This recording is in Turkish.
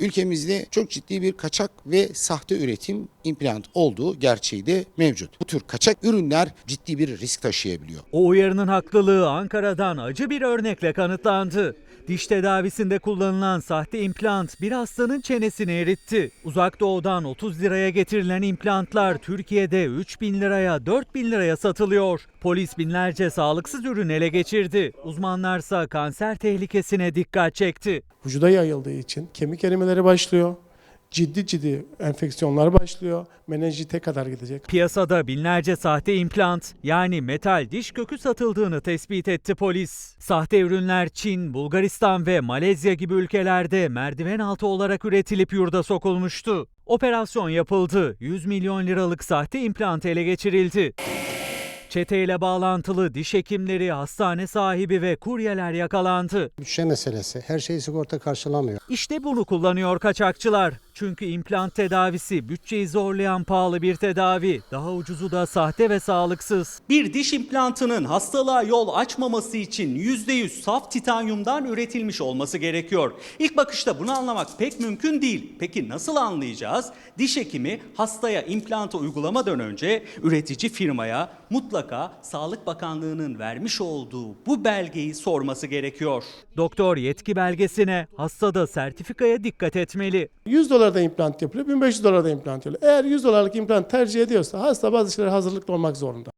Ülkemizde çok ciddi bir kaçak ve sahte üretim implant olduğu gerçeği de mevcut. Bu tür kaçak ürünler ciddi bir risk taşıyabiliyor. O uyarının haklılığı Ankara'dan acı bir örnekle kanıtlandı. Diş tedavisinde kullanılan sahte implant bir hastanın çenesini eritti. Uzak doğudan 30 liraya getirilen implantlar Türkiye'de 3 bin liraya 4 bin liraya satılıyor. Polis binlerce sağlıksız ürün ele geçirdi. Uzmanlarsa kanser tehlikesine dikkat çekti. vücuda yayıldığı için kemik erimeleri başlıyor. Ciddi ciddi enfeksiyonlar başlıyor. Menenjite kadar gidecek. Piyasada binlerce sahte implant yani metal diş kökü satıldığını tespit etti polis. Sahte ürünler Çin, Bulgaristan ve Malezya gibi ülkelerde merdiven altı olarak üretilip yurda sokulmuştu. Operasyon yapıldı. 100 milyon liralık sahte implant ele geçirildi. Çeteyle bağlantılı diş hekimleri, hastane sahibi ve kuryeler yakalandı. Bütçe meselesi. Her şeyi sigorta karşılamıyor. İşte bunu kullanıyor kaçakçılar. Çünkü implant tedavisi bütçeyi zorlayan pahalı bir tedavi. Daha ucuzu da sahte ve sağlıksız. Bir diş implantının hastalığa yol açmaması için %100 saf titanyumdan üretilmiş olması gerekiyor. İlk bakışta bunu anlamak pek mümkün değil. Peki nasıl anlayacağız? Diş hekimi hastaya implantı uygulamadan önce üretici firmaya mutlaka Sağlık Bakanlığı'nın vermiş olduğu bu belgeyi sorması gerekiyor. Doktor yetki belgesine, hasta da sertifikaya dikkat etmeli. 100 dolarda implant yapılıyor, 1500 dolarda implant yapılıyor. Eğer 100 dolarlık implant tercih ediyorsa hasta bazı şeylere hazırlıklı olmak zorunda.